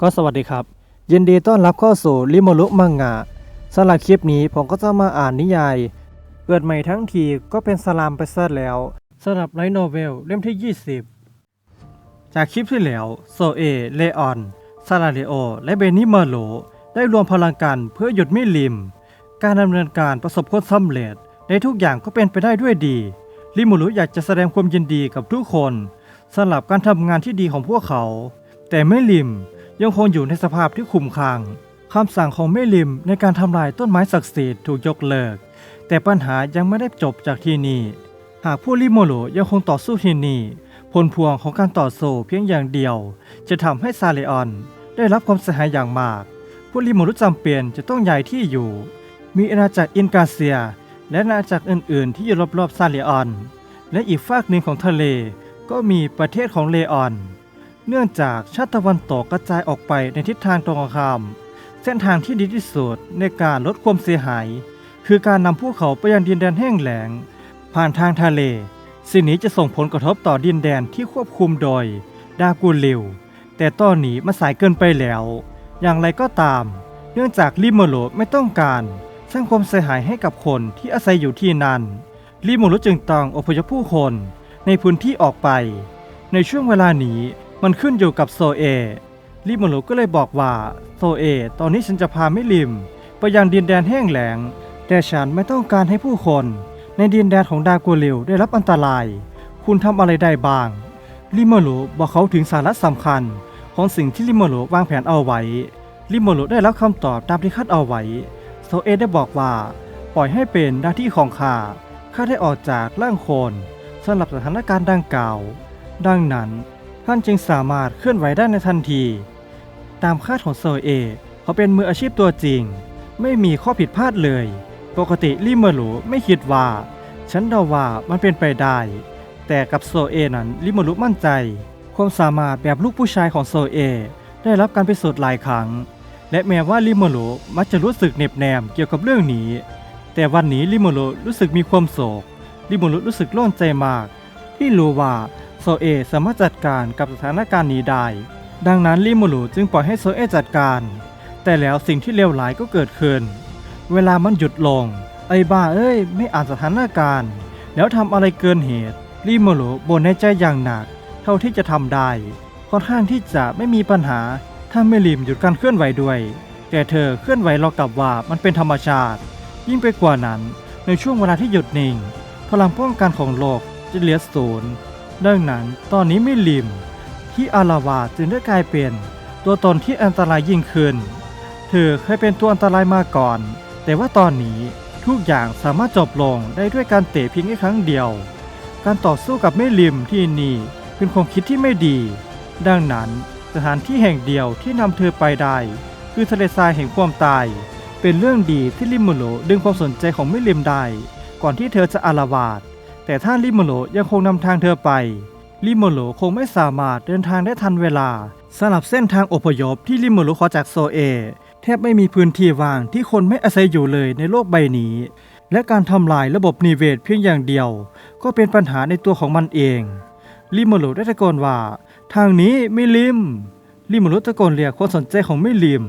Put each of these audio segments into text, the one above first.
ก็สวัสดีครับ ยินดีต้อนรับเข้าสู่ริโมรุมังงะสำหรับคลิปนี้ผมก็จะมาอ่านนิยาย เกิดใหม่ทั้งทีก็เป็นสลามไปซะแล้วสำหรับไลโนเวลเล่มที่ 20 จากคลิปที่แล้วโซเอ เลออน ซาลาเลโอ และเบนิมอร์โล ได้รวมพลังกันเพื่อหยุดมิลิม การดำเนินการประสบผลสำเร็จในทุกอย่างก็เป็นไปได้ด้วยดีลิมูรุอยากจะแสดงความยินดีกับทุกคนสำหรับการทำงานที่ดีของพวกเขา แต่ไม่ลิม ยังคงอยู่ในสภาพที่ขุมขังคำสั่งของไม่ลิมในการทำลายต้นไม้ศักดิ์สิทธิ์ถูกยกเลิก แต่ปัญหายังไม่ได้จบจากที่นี่ หากผู้ลิโมโรยังคงต่อสู้ที่นี่ ผลพวงของการต่อสู้เพียงอย่างเดียว จะทำให้ซาเลออน ได้รับความเสียหายอย่างมาก ผู้ลิโมรุจำเป็นจะต้องย้ายที่อยู่ มีอาณาจักรอินกาเซีย และอาณาจักรอื่น ๆ ที่อยู่รอบๆซาเลออน และอีกฝากหนึ่งของทะเลก็มีประเทศของเลออน เนื่องจากชาติตะวันตกกระจายออกไปในทิศทางตรงข้าม เส้นทางที่ดีที่สุดในการลดความเสียหาย คือการนำพวกเขาไปยังดินแดนแห้งแล้ง ผ่านทางทะเล สิ่งนี้จะส่งผลกระทบต่อดินแดนที่ควบคุมโดยดากูลิวแต่ตอนนี้มันสายเกินไปแล้ว อย่างไรก็ตาม เนื่องจากลิโมโรไม่ต้องการสร้างความเสียหายให้กับคนที่อาศัยอยู่ที่นั่นลิโมโรจึงต้องอพยพผู้คนในพื้นที่ออกไป ในช่วงเวลานี้ มันขึ้นอยู่กับโซเอลิโมโรก็เลยบอกว่าโซเอตอนนี้ฉันจะพามิลิม ไปยังดินแดนแห้งแล้ง แต่ฉันไม่ต้องการให้ผู้คน ในดินแดนของดากูลิวได้รับอันตราย คุณทำอะไรได้บ้างลิโมโรบอกเขาถึงสาระสำคัญ ของสิ่งที่ลิโมโรวางแผนเอาไว้ลิโมโรได้รับคำตอบตามที่คาดเอาไว้โซเอได้บอกว่า ปล่อยให้เป็นหน้าที่ของข้าข้าได้ออกจากร่างโคนสำหรับสถานการณ์ดังกล่าว ดังนั้น่านจึงสามารถเคลื่อนไหวได้ในทันที ตามคาดของโซเอเขาเป็นมืออาชีพตัวจริง ไม่มีข้อผิดพลาดเลย ปกติลิเมอร์ลูไม่คิดว่า ฉันเดาว่ามันเป็นไปได้ แต่กับโซเอนั้นลิเมอร์ลูมั่นใจ ความสามารถแบบลูกผู้ชายของโซเอ ได้รับการพิสูจน์หลายครั้ง และแม้ว่าลิโมโรมักจะรู้สึกเหน็บแนมเกี่ยวกับเรื่องนี้ แต่วันนี้ลิโมโรรู้สึกมีความโศกลิโมโรรู้สึกโล่งใจมาก ที่รู้ว่า โซเอสามารถจัดการกับสถานการณ์นี้ได้ ดังนั้นลิโมโรจึงปล่อยให้โซเอจัดการ แต่แล้วสิ่งที่เลวร้ายก็เกิดขึ้น เวลามันหยุดลง ไอ้บ้าเอ้ย ไม่อ่านสถานการณ์ แล้วทำอะไรเกินเหตุลิโมโรบ่นในใจอย่างหนัก เท่าที่จะทำได้ค่อนข้างที่จะไม่มีปัญหา ถ้าไม่ลิมหยุดการเคลื่อนไหวด้วย แต่เธอเคลื่อนไหวเรากลับว่ามันเป็นธรรมชาติ ยิ่งไปกว่านั้น ในช่วงเวลาที่หยุดนิ่ง พลังป้องกันของโลกจะเหลือศูนย์ ดังนั้นตอนนี้ไม่ลิมที่อาราวาจึงได้กลายเป็นตัวตนที่อันตรายยิ่งขึ้น เธอเคยเป็นตัวอันตรายมาก่อน แต่ว่าตอนนี้ทุกอย่างสามารถจบลงได้ด้วยการเตะเพียงแค่ครั้งเดียว การต่อสู้กับไม่ลิมที่นี่เป็นความคิดที่ไม่ดี ดังนั้นสถานที่แห่งเดียวที่นำเธอไปได้ คือทะเลทรายแห่งความตาย เป็นเรื่องดีที่ลิมูโรดึงความสนใจของไม่ลิมได้ ก่อนที่เธอจะอารวาส แต่ถ้านลิมโรยังคงนำทางเธอไปลิมโรคงไม่สามารถเดินทางได้ทันเวลาสำหรับเส้นทางอพยพที่ลิมโรขอจากโซเอ แทบไม่มีพื้นที่ว่างที่คนไม่อาศัยอยู่เลยในโลกใบนี้ และการทำลายระบบนิเวศเพียงอย่างเดียว ก็เป็นปัญหาในตัวของมันเองลิมโรได้ตะโกนว่า ทางนี้ไม่ลิมลิมโรตะโกนเรียกความสนใจของไม่ลิม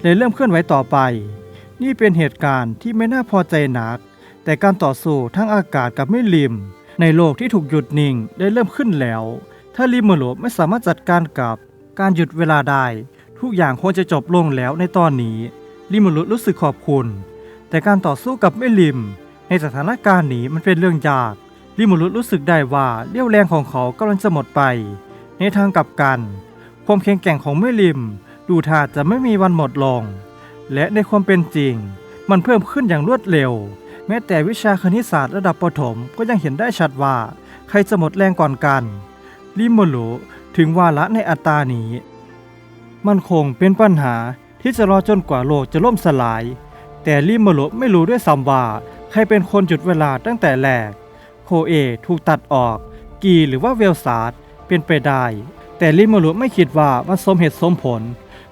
เลยเริ่มเคลื่อนไหวต่อไป นี่เป็นเหตุการณ์ที่ไม่น่าพอใจนัก แต่การต่อสู้ทั้งอากาศกับไม่ลิม ในโลกที่ถูกหยุดนิ่งได้เริ่มขึ้นแล้ว ถ้าลิมูโรไม่สามารถจัดการกับการหยุดเวลาได้ ทุกอย่างควรจะจบลงแล้วในตอนนี้ลิมูโรรู้สึกขอบคุณ แต่การต่อสู้กับไม่ลิม ในสถานการณ์นี้มันเป็นเรื่องยากลิมูรุรู้สึกได้ว่าเรี่ยวแรงของเขากำลังจะหมดไป ในทางกลับกัน ความแข็งแกร่งของไม่ลิม ดูท่าจะไม่มีวันหมดลง และในความเป็นจริง มันเพิ่มขึ้นอย่างรวดเร็ว แม้แต่วิชาคณิตศาสตร์ระดับประถมก็ยังเห็นได้ชัดว่า ใครจะหมดแรงก่อนกันลิมูรุถึงวาระในอัตรานี้ มันคงเป็นปัญหาที่จะรอจนกว่าโลกจะล่มสลาย แต่ลิมูรุไม่รู้ด้วยซ้ำว่าใครเป็นคนหยุดเวลาตั้งแต่แรกโคเอถูกตัดออก กีหรือว่าเวลซาร์ดเป็นไปได้ แต่ลิมารุไม่คิดว่ามันสมเหตุสมผล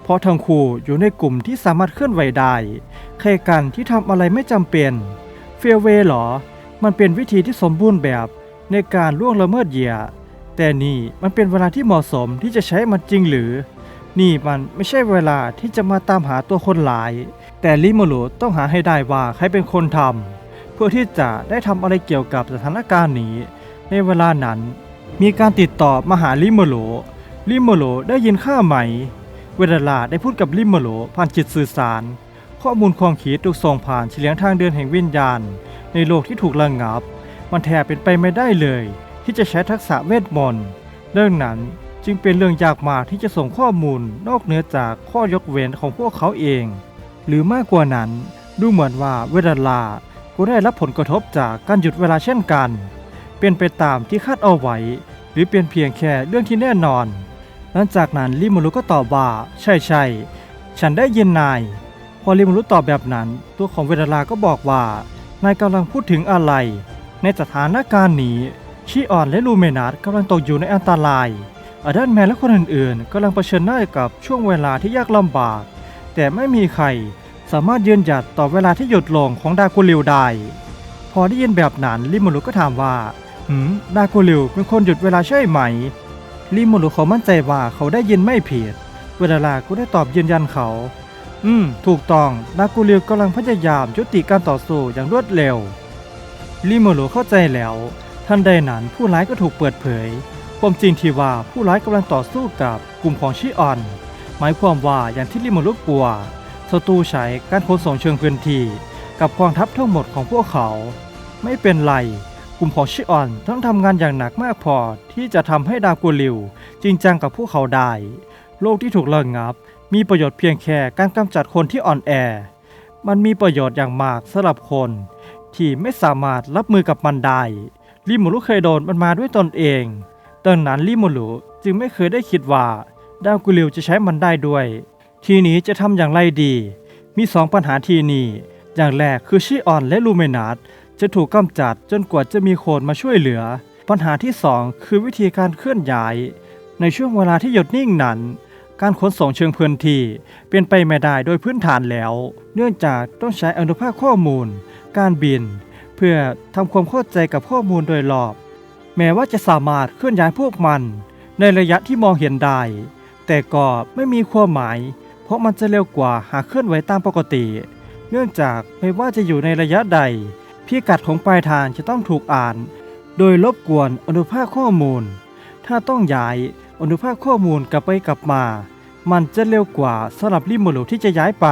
เพราะทั้งคู่อยู่ในกลุ่มที่สามารถเคลื่อนไหวได้ใครกันที่ทำอะไรไม่จำเป็น เฟลเวหรอ มันเป็นวิธีที่สมบูรณ์แบบในการล่วงละเมิดเหยื่อแต่นี่มันเป็นเวลาที่เหมาะสมที่จะใช้มันจริงหรือ นี่มันไม่ใช่เวลาที่จะมาตามหาตัวคนหลาย แต่ลิโมโรต้องหาให้ได้ว่าใครเป็นคนทำเพื่อที่จะได้ทำอะไรเกี่ยวกับสถานการณ์นี้ ในเวลานั้นมีการติดต่อมาหาลิโมโรลิโมโรได้ยินข้าไหม เวลาได้พูดกับลิโมโรผ่านจิตสื่อสาร ข้อมูลความคิดถูกส่งผ่านเฉลียงทางเดินแห่งวิญญาณ ในโลกที่ถูกระงงับ มันแทบเป็นไปไม่ได้เลย ที่จะใช้ทักษะเวทมนต์เรื่องนั้นจึงเป็นเรื่องยากมากที่จะส่งข้อมูลนอกเหนือจากข้อยกเว้นของพวกเขาเอง หรือมากกว่านั้นดูเหมือนว่าเวลาลาก็ได้รับผลกระทบจากการหยุดเวลาเช่นกัน เป็นไปตามที่คาดเอาไว้ หรือเป็นเพียงแค่เรื่องที่แน่นอน หลังจากนั้นลิมูรุก็ตอบว่าใช่ใช่ฉันได้ยินนาย พอลิมูรุตอบแบบนั้น ตัวของเวลาลาก็บอกว่านายกำลังพูดถึงอะไร ในสถานการณ์นี้ชีออนและลูเมนัสกำลังตกอยู่ในอันตรายอดันแมนและคนอื่นๆกำลังเผชิญหน้ากับช่วงเวลาที่ยากลำบาก แต่ไม่มีใครสามารถยืนหยัดต่อเวลาที่หยุดลงของดากูลิวได้ พอได้ยินแบบนั้นลิมูรุก็ถามว่าหืมดากูลิวเป็นคนหยุดเวลาใช่ไหม ลิมูรุเขามั่นใจว่าเขาได้ยินไม่ผิด เวลาลาก็ได้ตอบยืนยันเขา อืม ถูกต้องดากูลิวกำลังพยายามยุติการต่อสู้อย่างรวดเร็ว ลิมูรุเข้าใจแล้ว ทันใดนั้นผู้ร้ายก็ถูกเปิดเผย ความจริงที่ว่าผู้ร้ายกำลังต่อสู้กับกลุ่มของชิออน หมายความว่าอย่างที่ลิมูรุกลัวศัตรูใช้การขนส่งเชิงพื้นที่กับกองทัพทั้งหมดของพวกเขา ไม่เป็นไร กลุ่มของชิออนต้องทำงานอย่างหนักมากพอที่จะทำให้ดากูลิวจริงจังกับพวกเขาได้ โลกที่ถูกระงับ มีประโยชน์เพียงแค่การกำจัดคนที่อ่อนแอ มันมีประโยชน์อย่างมากสำหรับคน ที่ไม่สามารถรับมือกับมันได้ลิมูรุเคยโดนมันมาด้วยตนเองดังนั้นลิมูรุจึงไม่เคยได้คิดว่าดาวกุลิวจะใช้มันได้ด้วย ทีนี้จะทำอย่างไรดี มีสองปัญหาทีนี้ อย่างแรกคือชิออนและลูเมนัสจะถูกกำจัดจนกว่าจะมีคนมาช่วยเหลือ ปัญหาที่สองคือวิธีการเคลื่อนย้าย ในช่วงเวลาที่หยุดนิ่งนั้น การขนส่งเชิงพื้นที่เป็นไปไม่ได้โดยพื้นฐานแล้ว เนื่องจากต้องใช้อนุภาคข้อมูล การบิน เพื่อทำความเข้าใจกับข้อมูลโดยรอบ แม้ว่าจะสามารถเคลื่อนย้ายพวกมัน ในระยะที่มองเห็นได้ แต่ก็ไม่มีความหมาย เพราะมันจะเร็วกว่าหากเคลื่อนไหวตามปกติ เนื่องจากไม่ว่าจะอยู่ในระยะใด พิกัดของปลายทางจะต้องถูกอ่าน โดยรบกวนอนุภาคข้อมูล ถ้าต้องย้าย อนุภาคข้อมูลกลับไปกลับมา มันจะเร็วกว่าสำหรับลิมูรุที่จะย้ายไป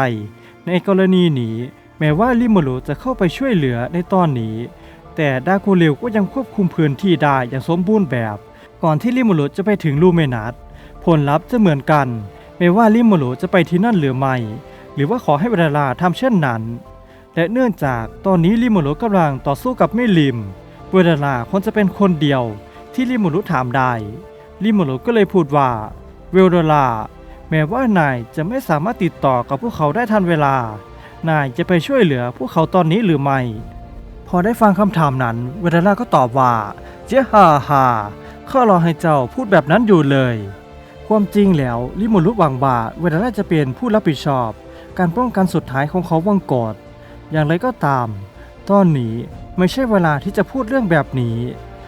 ในกรณีนี้ แม้ว่าลิมูรุจะเข้าไปช่วยเหลือในตอนนี้ แต่ดากูเรวก็ยังควบคุมพื้นที่ได้อย่างสมบูรณ์แบบ ก่อนที่ลิมูรุจะไปถึงลูเมนัสผลลัพธ์จะเหมือนกัน ไม่ว่าลิมูรุจะไปที่นั่นหรือไม่ หรือว่าขอให้เวลาทำเช่นนั้น และเนื่องจากตอนนี้ลิมูรุกำลังต่อสู้กับเมลิมเวลาควรจะเป็นคนเดียวที่ลิมูรุถามได้ ลิมูรุก็เลยพูดว่าเวลดลาแม้ว่านายจะไม่สามารถติดต่อกับพวกเขาได้ทันเวลา นายจะไปช่วยเหลือพวกเขาตอนนี้หรือไม่ พอได้ฟังคำถามนั้นเวลาก็ตอบว่า เจ้าฮ่าฮ่าข้ารอให้เจ้าพูดแบบนั้นอยู่เลย ความจริงแล้วลิมูรุหวังว่าเวลาจะเป็นผู้รับผิดชอบ การป้องกันสุดท้ายของเขาวังกอดอย่างไรก็ตาม ตอนนี้ไม่ใช่เวลาที่จะพูดเรื่องแบบนี้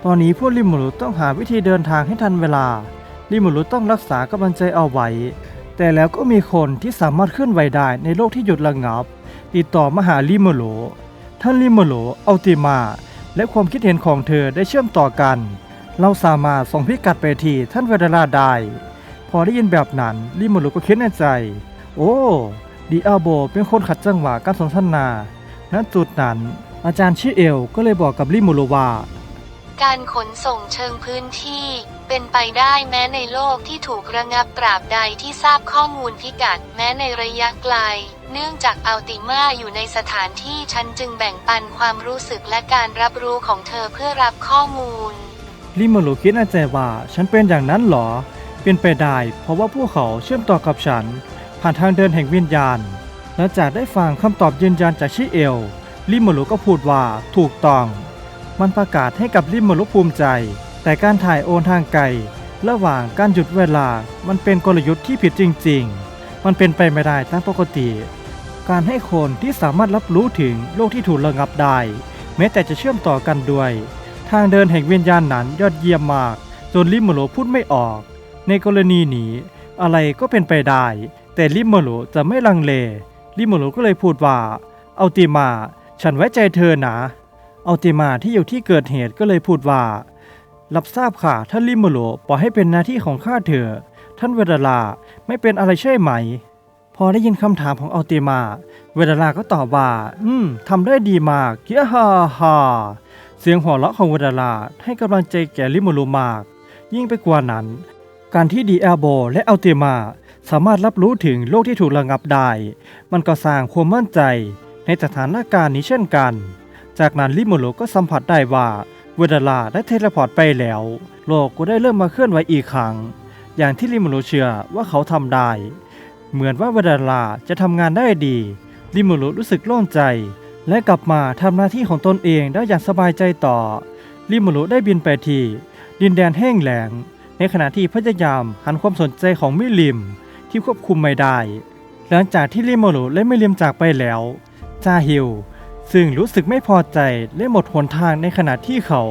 ตอนนี้พวกลิมูรุต้องหาวิธีเดินทางให้ทันเวลาลิมูรุต้องรักษากำลังใจเอาไว้ แต่แล้วก็มีคนที่สามารถเคลื่อนไหวได้ในโลกที่หยุดระงับ ติดต่อมาหาลิมูรุท่านลิมูรุอัลติมา และความคิดเห็นของเธอได้เชื่อมต่อกัน เราสามารถส่งพิกัดไปที่ท่านเวลาได้ พอได้ยินแบบนั้นลิมูรุก็คิดในใจ โอ้ดีอาโบเป็นคนขัดจังหวะการสนทนา ณ จุดนั้น อาจารย์ชิเอลก็เลยบอกกับลิมูรุว่า การขนส่งเชิงพื้นที่ เป็นไปได้แม้ในโลกที่ถูกระงับตราบใดที่ทราบข้อมูลพิกัดแม้ในระยะไกล เนื่องจากอัลติมาอยู่ในสถานที่ฉันจึงแบ่งปันความรู้สึกและการรับรู้ของเธอเพื่อรับข้อมูล ลิมูรุคิดในใจว่าฉันเป็นอย่างนั้นเหรอ เป็นไปได้เพราะว่าพวกเขาเชื่อมต่อกับฉัน ผ่านทางเดินแห่งวิญญาณ หลังจากได้ฟังคำตอบยืนยันจากชิเอล ลิมูรุก็พูดว่าถูกต้อง มันประกาศให้กับลิมูรุภูมิใจ แต่การถ่ายโอนทางไกล ระหว่างการหยุดเวลา มันเป็นกลยุทธ์ที่ผิดจริง ๆ มันเป็นไปไม่ได้ตามปกติ การให้คนที่สามารถรับรู้ถึงโลกที่ถูกระงับได้ แม้แต่จะเชื่อมต่อกันด้วย ทางเดินแห่งวิญญาณนั้นยอดเยี่ยมมาก จนลิมูโรพูดไม่ออก ในกรณีนี้ อะไรก็เป็นไปได้ แต่ลิโมโรจะไม่ลังเล ลิโมโรก็เลยพูดว่า เอาติมา ฉันไว้ใจเธอนะ อาติมาที่อยู่ที่เกิดเหตุก็เลยพูดว่า รับทราบค่ะท่านลิโมโรปล่อยให้เป็นหน้าที่ของข้าเถอะท่านเวดาลาไม่เป็นอะไรใช่ไหม พอได้ยินคำถามของเอาติมา เวดาลาก็ตอบว่า อืมทำได้ดีมากเกียฮ่าฮ่าเสียงหัวเราะของเวดาลาให้กำลังใจแก่ลิโมโรมาก ยิ่งไปกว่านั้น การที่ดีแอลโบและอัลติมาสามารถรับรู้ถึงโลกที่ถูกระงับได้ มันก็สร้างความมั่นใจในสถานการณ์นี้เช่นกัน จากนั้นลิโมโลก็สัมผัสได้ว่าเวดาลาได้เทเลพอร์ตไปแล้ว โลกก็ได้เริ่มมาเคลื่อนไหวอีกครั้ง อย่างที่ลิโมโลเชื่อว่าเขาทำได้ เหมือนว่าเวดาลาจะทำงานได้ดีลิโมโลรู้สึกโล่งใจ และกลับมาทำหน้าที่ของตนเองได้อย่างสบายใจต่อลิโมโลได้บินไปที่ดินแดนแห้งแล้งในขณะที่พยายามหันความสนใจของมิลิมที่ควบคุมไม่ได้ หลังจากที่ลิโมโลและมิลิมจากไปแล้วจาฮิล ซึ่งรู้สึกไม่พอใจและหมดหนทางในขณะที่เขา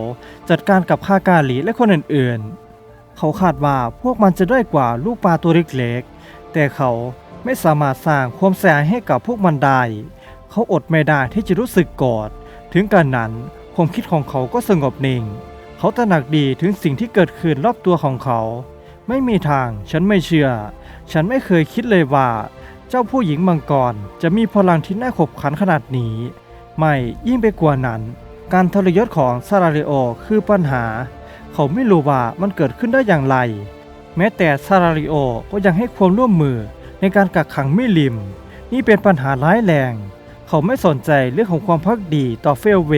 จัดการกับคากาหลีและคนอื่นๆ เขาคาดว่าพวกมันจะด้อยกว่าลูกปลาตัวเล็กๆ แต่เขาไม่สามารถสร้างความเสียหายให้กับพวกมันได้ เขาอดไม่ได้ที่จะรู้สึกกรธถึงกันนั้นความคิดของเขาก็สงบนิ่ง เขาตระหนักดีถึงสิ่งที่เกิดขึ้นรอบตัวของเขา ไม่มีทาง ฉันไม่เชื่อ ฉันไม่เคยคิดเลยว่า เจ้าผู้หญิงมังกรจะมีพลังที่น่าขบขันขนาดนี้ ไม่ยิ่งไปกว่านั้น การทรยศของซาราเรโอคือปัญหา เขาไม่รู้ว่ามันเกิดขึ้นได้อย่างไร แม้แต่ซาราเรโอก็ยังให้ความร่วมมือในการกักขังมิลิม นี่เป็นปัญหาร้ายแรง เขาไม่สนใจเรื่องของความพักดีต่อเฟลเว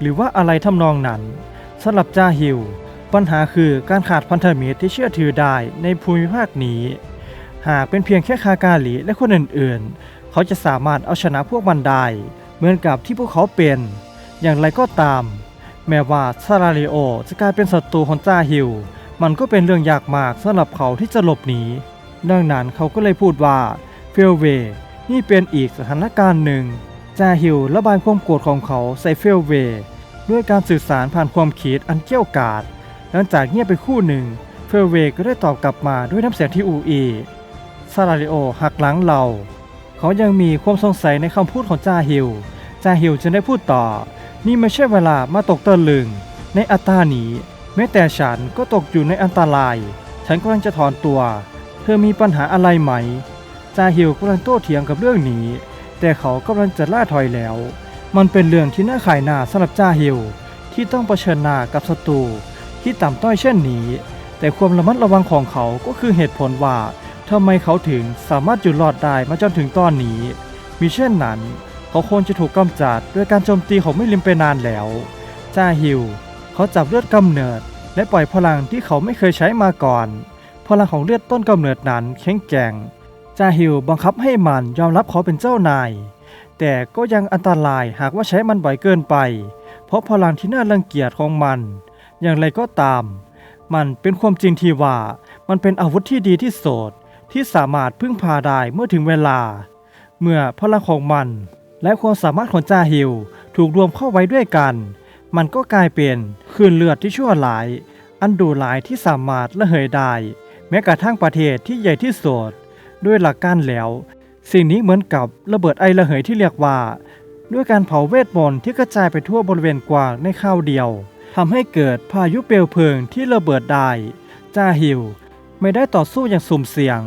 หรือว่าอะไรทำนองนั้นสำหรับจาฮิลปัญหาคือการขาดพันธมิตรที่เชื่อถือได้ในภูมิภาคนี้ หากเป็นเพียงแค่คากาหลีและคนอื่นๆ เขาจะสามารถเอาชนะพวกมันได้ เหมือนกับที่พวกเขาเป็น อย่างไรก็ตาม แม้ว่าซาราริโอจะกลายเป็นศัตรูของจาฮิล มันก็เป็นเรื่องยากมากสำหรับเขาที่จะหลบหนี ดังนั้นเขาก็เลยพูดว่าเฟลเวย์นี่เป็นอีกสถานการณ์หนึ่งจาฮิลระบายความโกรธของเขาใส่เฟลเวย์ด้วยการสื่อสารผ่านความคิดอันเกี้ยวกาดหลังจากเงียบไปคู่หนึ่งเฟลเวย์ก็ได้ตอบกลับมาด้วยน้ำเสียงที่อูอีซาราริโอหักหลังเรา เขายังมีความสงสัยในคำพูดของจาฮิลจาฮิลจึงได้พูดต่อ นี่ไม่ใช่เวลามาตกตะลึง ในอัตรานี้ แม้แต่ฉันก็ตกอยู่ในอันตราย ฉันกำลังจะถอนตัว เธอมีปัญหาอะไรไหม จาฮิลกำลังโต้เถียงกับเรื่องนี้ แต่เขากำลังจะล่าถอยแล้ว มันเป็นเรื่องที่น่าขายหน้าสำหรับจาฮิลที่ต้องเผชิญหน้ากับศัตรูที่ต่ำต้อยเช่นนี้ แต่ความระมัดระวังของเขาก็คือเหตุผลว่า ทำไมเขาถึงสามารถอยู่รอดได้มาจนถึงตอนนี้ มิเช่นนั้น เขาควรจะถูกกำจัดด้วยการโจมตีของไม่ลิมไปนานแล้ว จาฮิล เขาจับเลือดกำเนิด และปล่อยพลังที่เขาไม่เคยใช้มาก่อน พลังของเลือดต้นกำเนิดนั้นแข็งแกร่ง จาฮิลบังคับให้มันยอมรับเขาเป็นเจ้านาย แต่ก็ยังอันตรายหากว่าใช้มันบ่อยเกินไป เพราะพลังที่น่ารังเกียจของมัน อย่างไรก็ตาม มันเป็นความจริงที่ว่ามันเป็นอาวุธที่ดีที่สุด ที่สามารถพึ่งพาได้เมื่อถึงเวลา เมื่อพลังของมัน และความสามารถของจาฮิลถูกรวมเข้าไว้ด้วยกัน มันก็กลายเป็นคลื่นเลือดที่ชั่วหลาย อันดุร้ายที่สามารถระเหยได้ แม้กระทั่งประเทศที่ใหญ่ที่สุดด้วยหลักการแล้ว สิ่งนี้เหมือนกับระเบิดไอระเหยที่เรียกว่า ด้วยการเผาเวทมนต์ที่กระจายไปทั่วบริเวณกว้างในคราวเดียวทำให้เกิดพายุเปลวเพลิงที่ระเบิดได้จาฮิล ไม่ได้ต่อสู้อย่างสุ่มเสี่ยง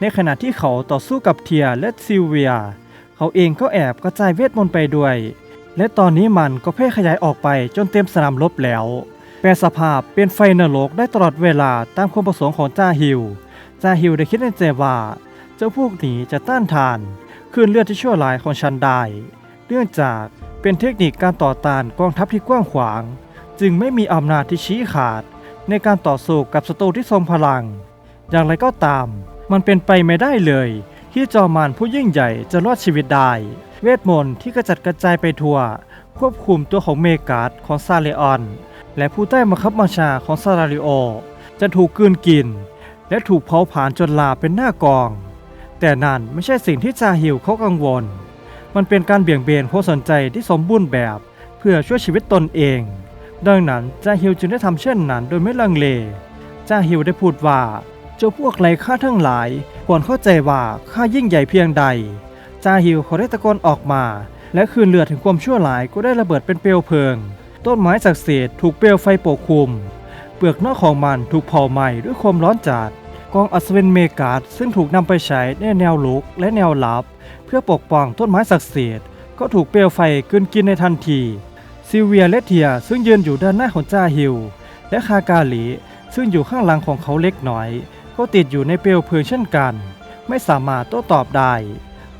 ในขณะที่เขาต่อสู้กับเทียและซิลเวีย เขาเองก็แอบกระจายเวทมนต์ไปด้วย และตอนนี้มันก็แพร่ขยายออกไปจนเต็มสนามรบแล้ว แปลสภาพเป็นไฟนรกได้ตลอดเวลาตามความประสงค์ของจ้าฮิลจาฮิลได้คิดในใจว่า เจ้าพวกนี้จะต้านทานคลื่นเลือดที่ชั่วร้ายของฉันได้ เนื่องจากเป็นเทคนิคการต่อต้านกองทัพที่กว้างขวาง จึงไม่มีอำนาจที่ชี้ขาด ในการต่อสู้กับศัตรูที่ทรงพลัง อย่างไรก็ตาม มันเป็นไปไม่ได้เลย ที่จอมานผู้ยิ่งใหญ่จะรอดชีวิตได้ เวทมนต์ที่กระจัดกระจายไปทั่ว ควบคุมตัวของเมกาดของซาเลออน และผู้ใต้บังคับบัญชาของซาราริโอ จะถูกกลืนกิน และถูกเผาผลาญจนลาเป็นหน้ากอง แต่นั่นไม่ใช่สิ่งที่จาฮิลเขากังวล มันเป็นการเบี่ยงเบนความสนใจที่สมบูรณ์แบบ เพื่อช่วยชีวิตตนเอง ดังนั้นจาฮิลจึงได้ทำเช่นนั้นโดยไม่ลังเลจาฮิลได้พูดว่า เจ้าพวกไร้ค่าทั้งหลายควรเข้าใจว่าข้ายิ่งใหญ่เพียงใด จาฮิวเขาได้ตะโกนออกมา และคืนเลือดถึงความชั่วร้ายก็ได้ระเบิดเป็นเปลวเพลิง ต้นไม้ศักดิ์สิทธิ์ถูกเปลวไฟปกคลุม เปลือกนอกของมันถูกเผาไหม้ด้วยความร้อนจัดกองอัศวินเมกาดซึ่งถูกนำไปใช้ในแนวลุกและแนวลับ เพื่อปกป้องต้นไม้ศักดิ์สิทธิ์ก็ถูกเปลวไฟกลืนกินในทันทีซิเวียและเทียซึ่งยืนอยู่ด้านหน้าของจาฮิวและคากาลีซึ่งอยู่ข้างหลังของเขาเล็กน้อย ก็ติดอยู่ในเปลวเพลิงเช่นกัน ไม่สามารถโต้ตอบได้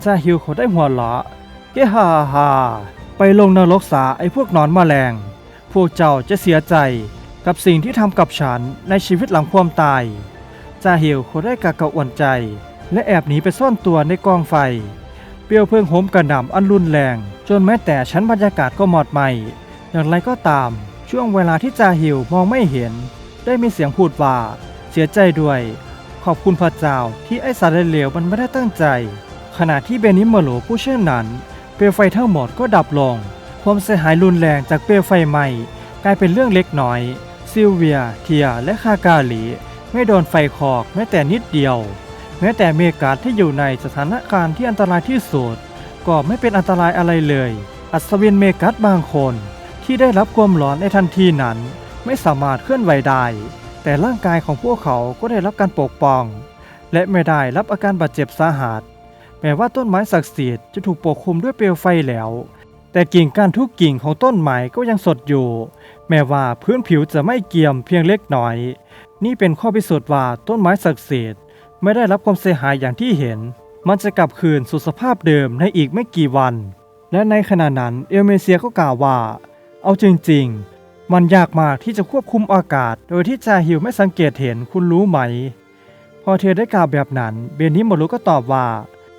จาฮิวเขาได้หัวเราะเกฮ่าฮ่าไปลงนรกสาไอ้พวกนอนแมลง พวกเจ้าจะเสียใจกับสิ่งที่ทำกับฉันในชีวิตหลังความตายจาฮิวเขาได้กะกะอ่วนใจ และแอบหนีไปซ่อนตัวในกองไฟ เปลวเพลิงโหมกระหน่ำอันรุนแรง จนแม้แต่ชั้นบรรยากาศก็หมอดไหมอย่างไรก็ตามช่วงเวลาที่จาฮิวมองไม่เห็น ได้มีเสียงพูดว่า เสียใจด้วย อบคุณพระเจ้าที่ไอสารเลวมันไม่ได้ตั้งใจ ขณะที่เบนิมเมโลผู้เช่นนั้น เปลวไฟทั้งหมดก็ดับลง ความเสียหายรุนแรงจากเปลวไฟไหม้กลายเป็นเรื่องเล็กน้อย ซิลเวีย เทีย และคากาหลี ไม่โดนไฟคอกแม้แต่นิดเดียว แม้แต่เมกาที่อยู่ในสถานการณ์ที่อันตรายที่สุดก็ไม่เป็นอันตรายอะไรเลย อัศวินเมกัสบางคน ที่ได้รับความร้อนในทันทีนั้น ไม่สามารถเคลื่อนไหวได้ แต่ร่างกายของพวกเขาก็ได้รับการปกป้อง และไม่ได้รับอาการบาดเจ็บสาหัสแม้ว่าต้นไม้ศักดิ์สิทธิ์จะถูกปกคลุมด้วยเปลวไฟแล้ว แต่กิ่งก้านทุกกิ่งของต้นไม้ก็ยังสดอยู่ แม้ว่าพื้นผิวจะไม่เกี่ยมเพียงเล็กน้อย นี่เป็นข้อพิสูจน์ว่าต้นไม้ศักดิ์สิทธิ์ไม่ได้รับความเสียหายอย่างที่เห็น มันจะกลับคืนสู่สภาพเดิมในอีกไม่กี่วัน และในขณะนั้นเอลเมเซียก็กล่าวว่า เอาจริงๆ มันยากมากที่จะควบคุมอากาศ โดยที่จาฮิวไม่สังเกตเห็นคุณรู้ไหม พอเธอได้กล่าวแบบนั้น เบนนิโมรุก็ตอบว่า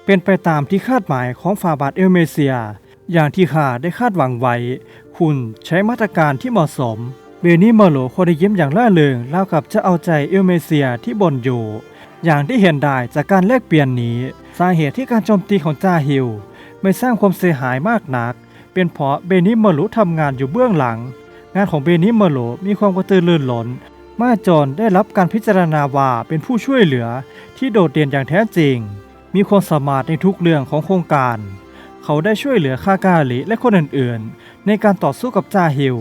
เป็นไปตามที่คาดหมายของฝ่าบาทเอลเมเซีย อย่างที่ข้าได้คาดหวังไว้ คุณใช้มาตรการที่เหมาะสม เบนนิโมรุคนได้ยิ้มอย่างล่าเริงเล่ากับจะเอาใจเอลเมเซียที่บ่นอยู่ อย่างที่เห็นได้จากการแลกเปลี่ยนนี้ สาเหตุที่การโจมตีของจาฮิว ไม่สร้างความเสียหายมากนัก เป็นเพราะเบนิโมรุทำงานอยู่เบื้องหลัง งานของเบนิโมรุมีความกระตือรือร้นมาจอนได้รับการพิจารณาว่าเป็นผู้ช่วยเหลือที่โดดเด่นอย่างแท้จริง มีความสามารถในทุกเรื่องของโครงการ เขาได้ช่วยเหลือคากาลีและคนอื่นๆ ในการต่อสู้กับจาฮิว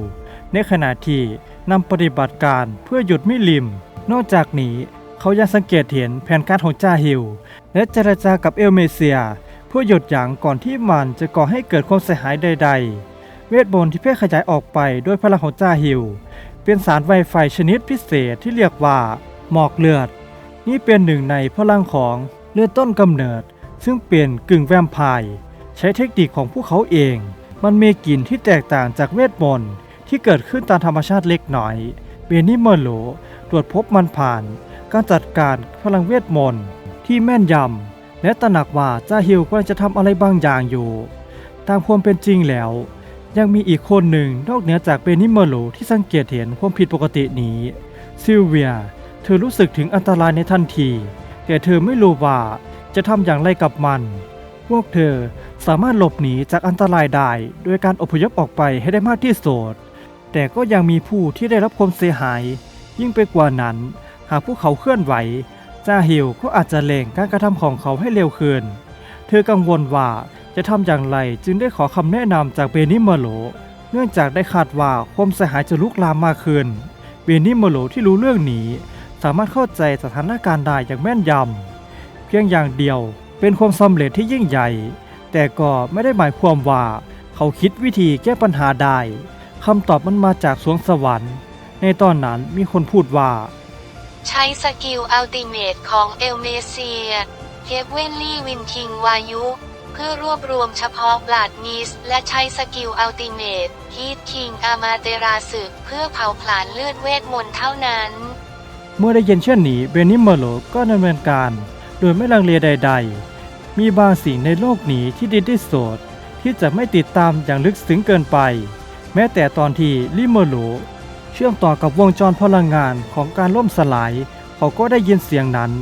ในขณะที่นำปฏิบัติการเพื่อหยุดมิลิม นอกจากนี้เขายังสังเกตเห็นแผนการของจาฮิวและเจรจากับเอลเมเซีย เพื่อหยุดยั้งก่อนที่มันจะก่อให้เกิดความเสียหายใด ๆ เวทมนต์ที่แพร่ขยายออกไปด้วยพลังของจาฮิวเป็นสารไวไฟชนิดพิเศษที่เรียกว่า หมอกเลือด นี่เป็นหนึ่งในพลังของเลือดต้นกำเนิด ซึ่งเป็นกึ่งแวมไพร์ใช้เทคนิคของพวกเขาเอง มันมีกลิ่นที่แตกต่างจากเวทมนต์ที่เกิดขึ้นตามธรรมชาติเล็กน้อยเบนิเมอร์โลตรวจพบมันผ่าน การจัดการพลังเวทมนต์ที่แม่นยำและตระหนักว่าจ้าฮิวกำลังจะทำอะไรบางอย่างอยู่ ตามความเป็นจริงแล้ว ยังมีอีกคนหนึ่งนอกเหนือจากเบนิเมอร์โลที่สังเกตเห็นความผิดปกตินี้ซิลเวีย เธอรู้สึกถึงอันตรายในทันที แต่เธอไม่รู้ว่าจะทำอย่างไรกับมัน พวกเธอสามารถหลบหนีจากอันตรายได้โดยการอพยพออกไปให้ได้มากที่สุดแต่ก็ยังมีผู้ที่ได้รับความเสียหาย ยิ่งไปกว่านั้น หากพวกเขาเคลื่อนไหวจาฮิลก็อาจจะเล่งการกระทำของเขาให้เร็วขึ้น เธอกังวลว่า จะทำอย่างไรจึงได้ขอคำแนะนำจากเบนิเมโล เนื่องจากได้คาดว่าความเสียหายจะลุกลามมากขึ้น เบนิเมโลที่รู้เรื่องนี้ สามารถเข้าใจสถานการณ์ได้อย่างแม่นยำเพียงอย่างเดียวเป็นความสำเร็จที่ยิ่งใหญ่ แต่ก็ไม่ได้หมายความว่า เขาคิดวิธีแก้ปัญหาได้คำตอบมันมาจากสวงสวรรค์ ในตอนนั้นมีคนพูดว่า ใช้สกิลอัลติเมทของเอลเมเซียเฮเวนลี่วินคิงวายุ เพื่อรวบรวมเฉพาะบลาดนิสและใช้สกิลอัลติเมทฮีทคิงอามาเตราสึก เพื่อเผาผลาญเลือดเวทมนต์เท่านั้น เมื่อได้ยินเช่นนี้เบนิมเมโลก็ดำเนินการ โดยไม่ลังเลใด ๆ มีบางสิ่งในโลกนี้ที่ดีที่สุดที่จะไม่ติดตามอย่างลึกซึ้งเกินไป แม้แต่ตอนที่ลิโมโลเชื่อมต่อกับวงจรพลังงานของการล่มสลาย เขาก็ได้ยินเสียงนั้น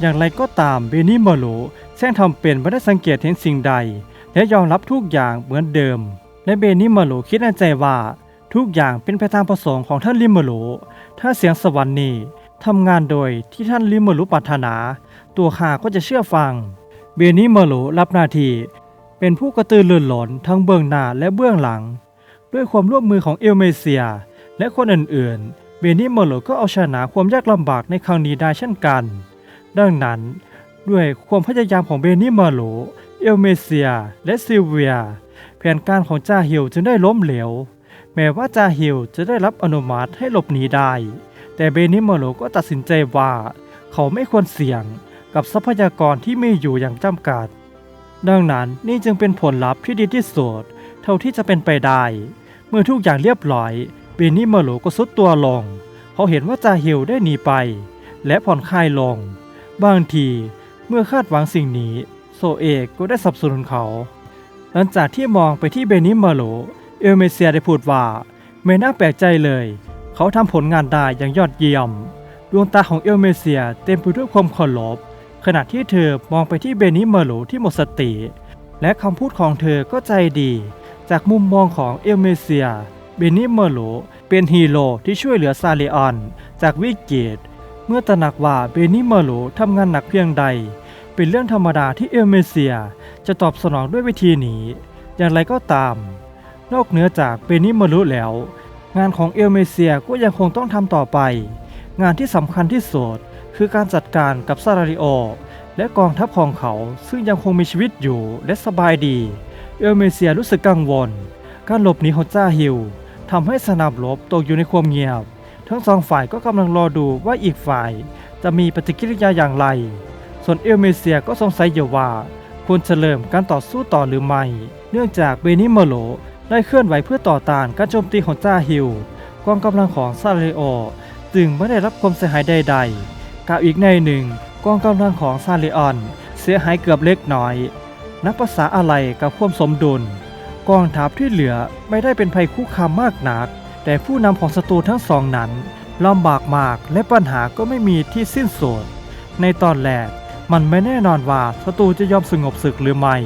อย่างไรก็ตามเบนิโมโล แซงทำเป็นไม่ได้สังเกตเห็นสิ่งใด และยอมรับทุกอย่างเหมือนเดิม และเบนิโมโลคิดในใจว่าทุกอย่างเป็นไปตามประสงค์ของท่านลิโมโลถ้าเสียงสวรรค์นี้ทำงานโดยที่ท่านลิมอรุปรารถนา ตัวข้าก็จะเชื่อฟัง เบนิเมอรุรับหน้าที่เป็นผู้กระตือรือร้นทั้งเบื้องหน้าและเบื้องหลัง ด้วยความร่วมมือของเอลเมเซีย และคนอื่นๆ เบนิเมอรุก็เอาชนะความยากลำบากในครั้งนี้ได้เช่นกัน ดังนั้น ด้วยความพยายามของเบนิมอรุเอลเมเซีย และซิลเวีย แผนการของจาฮิลจึงได้ล้มเหลว แม้ว่าจาฮิลจะได้รับอนุมัติให้หลบหนีได้ แต่เบนิโมโลก็ตัดสินใจว่า เขาไม่ควรเสี่ยงกับทรัพยากรที่มีอยู่อย่างจำกัด ดังนั้นนี่จึงเป็นผลลัพธ์ที่ดีที่สุดเท่าที่จะเป็นไปได้ เมื่อทุกอย่างเรียบร้อย เบนิโมโลก็สุดตัวลง เขาเห็นว่าจาฮิลได้หนีไป และผ่อนคลายลง บางที เมื่อคาดหวังสิ่งนี้ โซเอกก็ได้สนับสนุนเขา หลังจากที่มองไปที่เบนิโมโล เอลเมเซียได้พูดว่า ไม่น่าแปลกใจเลย เขาทำผลงานได้อย่างยอดเยี่ยม ดวงตาของเอลเมเซียเต็มไปด้วยความเคารพขณะที่เธอมองไปที่เบนิเมาโลที่หมดสติ และคำพูดของเธอก็ใจดี จากมุมมองของเอลเมเซีย เบนิเมาโลเป็นฮีโร่ที่ช่วยเหลือซาเลออน จากวิกฤต เมื่อตระหนักว่าเบนิเมอร์โลทำงานหนักเพียงใด เป็นเรื่องธรรมดาที่เอลเมเซียจะตอบสนองด้วยวิธีนี้ อย่างไรก็ตาม นอกเหนือจากเบนิเมอร์โลแล้ว งานของเอลเมเซียก็ยังคงต้องทำต่อไป งานที่สำคัญที่สุดคือการจัดการกับซาราริโอ และกองทัพของเขาซึ่งยังคงมีชีวิตอยู่และสบายดี เอลเมเซียรู้สึกกังวล การหลบหนีของจ้าฮิลทำให้สนามรบตกอยู่ในความเงียบ ทั้งสองฝ่ายก็กำลังรอดูว่าอีกฝ่ายจะมีปฏิกิริยาอย่างไร ส่วนเอลเมเซียก็สงสัยอยู่ว่าควรจะเริ่มการต่อสู้ต่อหรือไม่ เนื่องจากเบนิเมโลได้เคลื่อนไหวเพื่อต่อต้านการโจมตีของจ้าฮิลกองกำลังของซาเลโอจึงไม่ได้รับความเสียหายใดๆกล่าวอีกในหนึ่งกองกำลังของซาเลออนเสียหายเกือบเล็กน้อย นับภาษาอะไรกับความสมดุล กองทัพที่เหลือไม่ได้เป็นภัยคุกคามมากนัก แต่ผู้นำของศัตรูทั้งสองนั้นลำบากมากและปัญหาก็ไม่มีที่สิ้นสุด ในตอนแรกมันไม่แน่นอนว่าศัตรูจะยอมสงบศึกหรือไม่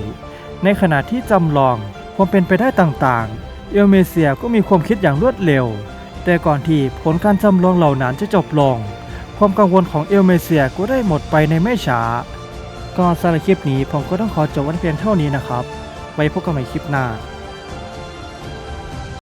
ในขณะที่จำลองความเป็นไปได้ต่างๆ เอลเมเซียก็มีความคิดอย่างรวดเร็ว แต่ก่อนที่ผลการจำลองเหล่านั้นจะจบลง ความกังวลของเอลเมเซียก็ได้หมดไปในไม่ช้าก็สำหรับคลิปนี้ผมก็ต้องขอจบไว้เพียงเท่านี้นะครับ ไว้พบกันใหม่คลิปหน้า